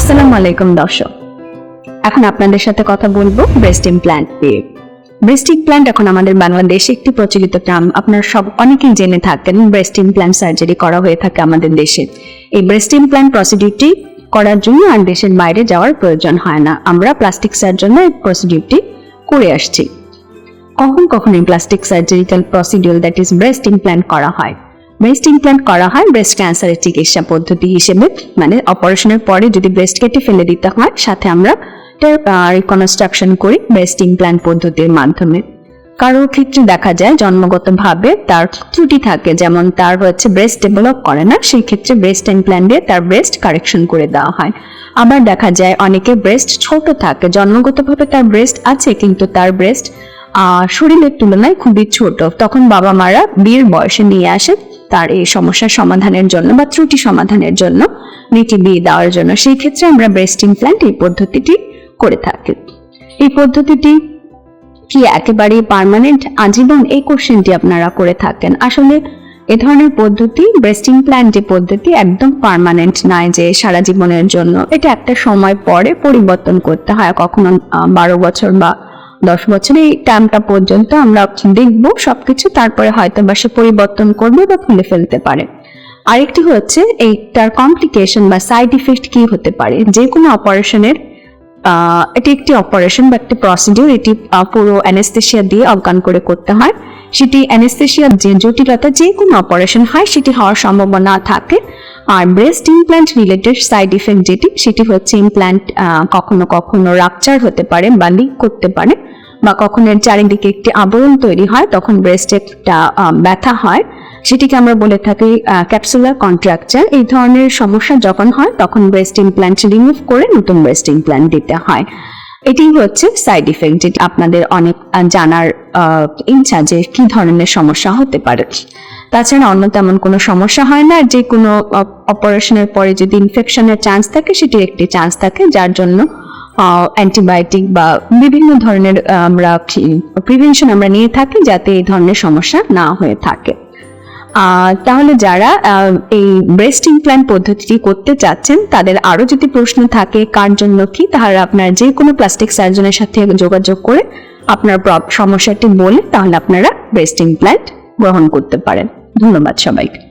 আসসালামু আলাইকুম, দর্শক। এখন আপনাদের সাথে কথা বলব ব্রেস্ট ইমপ্ল্যান্ট নিয়ে। ব্রেস্ট ইমপ্ল্যান্ট এখন আমাদের বাংলাদেশে একটি প্রচলিত নাম আপনারা সব অনেকেই জেনে থাকেন ব্রেস্ট ইমপ্ল্যান্ট সার্জারি করা হয়ে থাকে আমাদের দেশে। এই ব্রেস্ট ইমপ্ল্যান্ট প্রসিডিউরটি করার জন্য আর দেশের বাইরে যাওয়ার প্রয়োজন হয় না। আমরা প্লাস্টিক সার্জনে এই প্রসিডিউরটি করে আসছি। কখন কখন এই plastic surgical procedure that is breast implant করা হয়? ব্রেস্ট ইমপ্ল্যান্ট করা হয় ব্রেস্ট ক্যান্সারের চিকিৎসা পদ্ধতি হিসেবে। মানে অপারেশনের পরে যদি ব্রেস্ট কেটে ফেলে দিতে হয়, সাথে আমরা রিকনস্ট্রাকশন করি ব্রেস্ট ইমপ্ল্যান্ট পদ্ধতির মাধ্যমে। কারোর ক্ষেত্রে দেখা যায়, জন্মগতভাবে তার ত্রুটি থাকে, যেমন তার হচ্ছে ব্রেস্ট ডেভেলপ করে না, সেই ক্ষেত্রে ব্রেস্ট দিয়ে তার ব্রেস্ট কারেকশন করে দেওয়া হয়। আবার দেখা যায়, অনেকে ব্রেস্ট ছোট থাকে, জন্মগতভাবে তার ব্রেস্ট আছে, কিন্তু তার ব্রেস্ট শরীরের তুলনায় খুবই ছোট। তখন বাবা মারা বিয়ের বয়সে নিয়ে আসে তার এই সমস্যার সমাধানের জন্য বা ত্রুটি সমাধানের জন্য নীতি বিয়ে দেওয়ার জন্য, সেই ক্ষেত্রে আমরা ব্রেস্ট ইমপ্ল্যান্ট এই পদ্ধতিটি করে থাকি। এই পদ্ধতিটি কি একেবারে পার্মানেন্ট আজীবন এই কোশ্চেনটি আপনারা করে থাকেন। আসলে এ ধরনের পদ্ধতি ব্রেস্ট ইমপ্ল্যান্ট পদ্ধতি একদম পার্মানেন্ট নয় যে সারা জীবনের জন্য। এটা একটা সময় পরে পরিবর্তন করতে হয়। কখনো বারো বছর বা দশ বছর এই টাইমটা পর্যন্ত আমরা দেখব, সবকিছু তারপরে হয়তো বা সে পরিবর্তন করবে বা খুলে ফেলতে পারে। আরেকটি হচ্ছে এইটার কমপ্লিকেশন বা সাইড ইফেক্ট কি হতে পারে? যে কোনো অপারেশনের এটি একটি অপারেশন বা একটি প্রসিডিউর এটি পুরো অ্যানেস্থেশিয়া দিয়ে অজ্ঞান করে করতে হয়। সেটি অ্যানেস্থেশিয়ার যে জটিলতা যে কোনো অপারেশন হয়, সেটি হওয়ার সম্ভাবনা থাকে। আর breast implant related side effect যেটি, সেটি হচ্ছে ইমপ্ল্যান্ট কখনো কখনো রাপচার হতে পারে বা লিক করতে পারে। বা কখনো চারিদিকে একটি আবরণ তৈরি হয়, তখন ব্রেস্টে একটা ব্যথা হয়। সেটিকে আমরা বলে থাকি ক্যাপসুলার কন্ট্রাকচার এই ধরনের সমস্যা যখন হয়, তখন ব্রেস্ট ইমপ্ল্যান্ট রিমুভ করে নতুন ব্রেস্ট ইমপ্ল্যান্ট দিতে হয়। এটি হচ্ছে সাইড ইফেক্ট যেটি আপনাদের অনেক জানার ইচ্ছা যে কি ধরনের সমস্যা হতে পারে। তাছাড়া অন্য তেমন কোনো সমস্যা হয় না, যে কোনো অপারেশনের পরে যদি ইনফেকশনের চান্স থাকে সেটির একটি চান্স থাকে, যার জন্য অ্যান্টিবায়োটিক বা বিভিন্ন ধরনের আমরা প্রিভেনশন আমরা নিয়ে থাকি যাতে এই ধরনের সমস্যা না হয়ে থাকে। তাহলে যারা এই ব্রেস্ট ইমপ্ল্যান্ট পদ্ধতিটি করতে চাচ্ছেন, তাদের আরও যদি প্রশ্ন থাকে কার জন্য কি, তাহলে আপনার যে কোনো প্লাস্টিক সার্জনের সাথে যোগাযোগ করে আপনার সমস্যাটি বলে তাহলে আপনারা ব্রেস্ট ইমপ্ল্যান্ট গ্রহণ করতে পারেন। ধন্যবাদ সবাইকে।